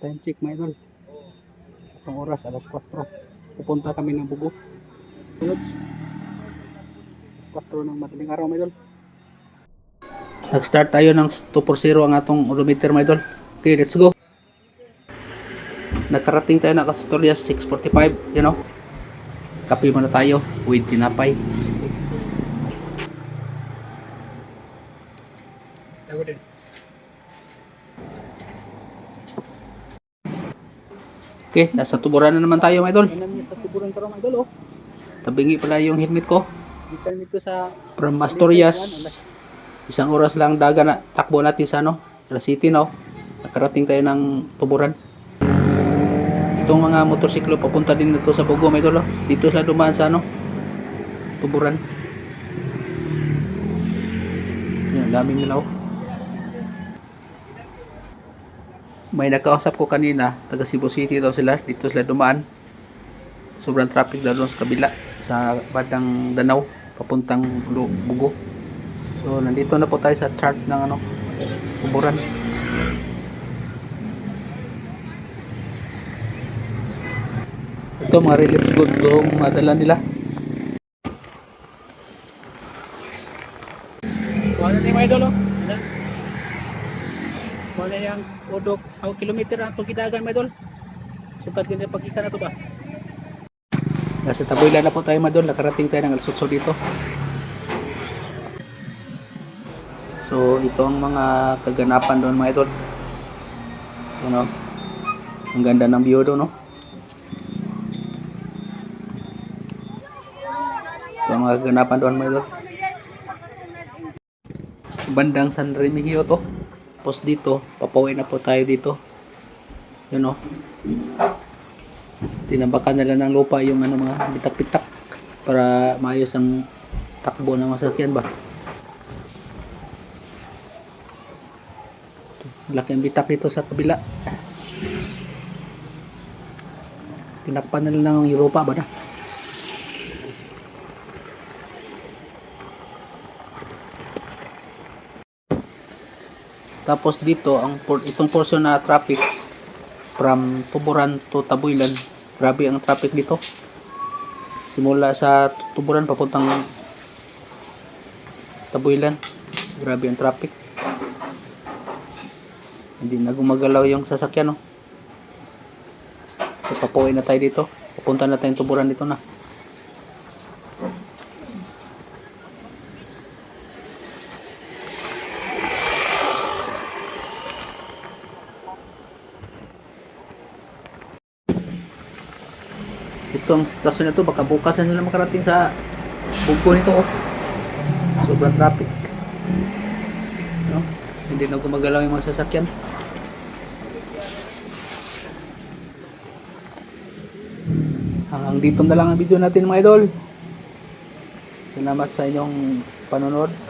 Time check mga idol. Itong oras, alas 4. Pupunta kami ng Bugo. Lods. Alas 4 ng madaling araw mga idol. Nag-start tayo ng 240 ang atong odometer mga idol. Okay, let's go. Nakarating tayo ng Castorias 645, you know. Kape muna tayo with tinapay. Tago din. Okay, nasa tuburan na naman tayo mga idol. Tuburan pero mga idol oh. Tabingi pala yung helmet ko. Gikan nito sa from Asturias. Isang oras lang daga na takbo natin sa ano, Alas City no. Nakarating tayo ng tuburan. Itong mga motorsiklo papunta din dito sa Bugo mga idol oh. Dito sila dumaan sa ano, tuburan. Yan, daming nila oh. May nakausap ko kanina, taga Cebu City daw sila, dito sila dumaan. Sobrang traffic daw doon sa kabila, sa bandang Danau, papuntang Bugo. So, nandito na po tayo sa chart ng ano, kuburan. Ito mga relief good yung madala nila. Wala ni mga idol, oh. Wala. Yung odok, ang kilometer ang mga idol. Sukat din yung pagkika na to ba? Nasa Taboyla na po tayo, mga idol. Nakarating tayo ng Alsutso dito. So, ito ang mga kaganapan doon, mga idol. Ano? Ang ganda ng view doon, no? Ito ang mga kaganapan doon, mga idol bandang San Remigio to. Tapos dito, papawin na po tayo dito. Yun o. Tinabakan nila ng lupa yung ano mga bitak-bitak para maayos ang takbo ng masakyan ba. Laki ang bitak dito sa kabila. Tinakpan nila ng lupa ba na? Tapos dito, ang itong portion na traffic from Tuburan to Tabuilan. Grabe ang traffic dito. Simula sa Tuburan papuntang Tabuilan. Grabe ang traffic. Hindi na gumagalaw yung sasakyan, no. So, papuwi na tayo dito. Papunta na tayong Tuburan dito na. Itong sitwasyon na to. Baka bukas na sila makarating sa bugko nito oh. sobrang traffic. No? hindi na gumagalaw yung mga sasakyan. Hanggang dito na lang ang video natin mga idol. Salamat sa inyong panonood